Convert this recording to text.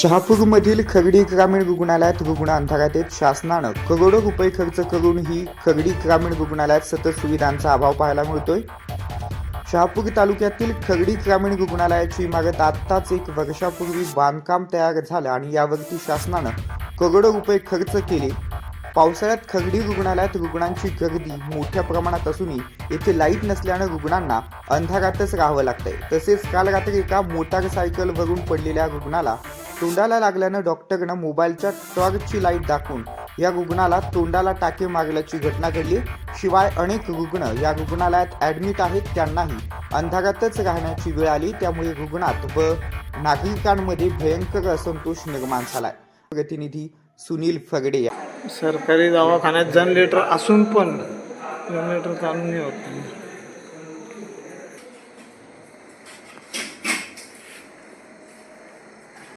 शहापूरमधील खर्डी ग्रामीण रुग्णालयात रुग्ण अंधारात येत शासनानं करोडो रुपये खर्च करून ही खर्डी ग्रामीण रुग्णालयात सतत सुविधांचा अभाव पाहायला मिळतोय. शहापूर तालुक्यातील खर्डी ग्रामीण रुग्णालयाची इमारत आत्ताच एक वर्षापूर्वी बांधकाम तयार झालं आणि यावरती शासनानं करोडो रुपये खर्च केले. पावसाळ्यात खर्डी रुग्णालयात रुग्णांची गर्दी मोठ्या प्रमाणात असूनही येथे लाइट नसल्यानं रुग्णांना अंधारातच राहावं लागतंय. तसेच काल रात्री एका मोटारसायकलवरून पडलेल्या रुग्णाला तोंडाला लागल्यानं डॉक्टरनं मोबाईलच्या टॉर्चची लाइट दाखवून या रुग्णाला तोंडाला टाके मारल्याची घटना घडली. शिवाय अनेक रुग्ण या रुग्णालयात ऍडमिट आहेत त्यांनाही अंधारातच राहण्याची वेळ आली. त्यामुळे रुग्णात व नागरिकांमध्ये भयंकर असंतोष निर्माण झालाय. प्रतिनिधी सुनील फगडे सरकारी दवाखान्यात जनरेटर असून पण जनरेटर चालू नाही होत.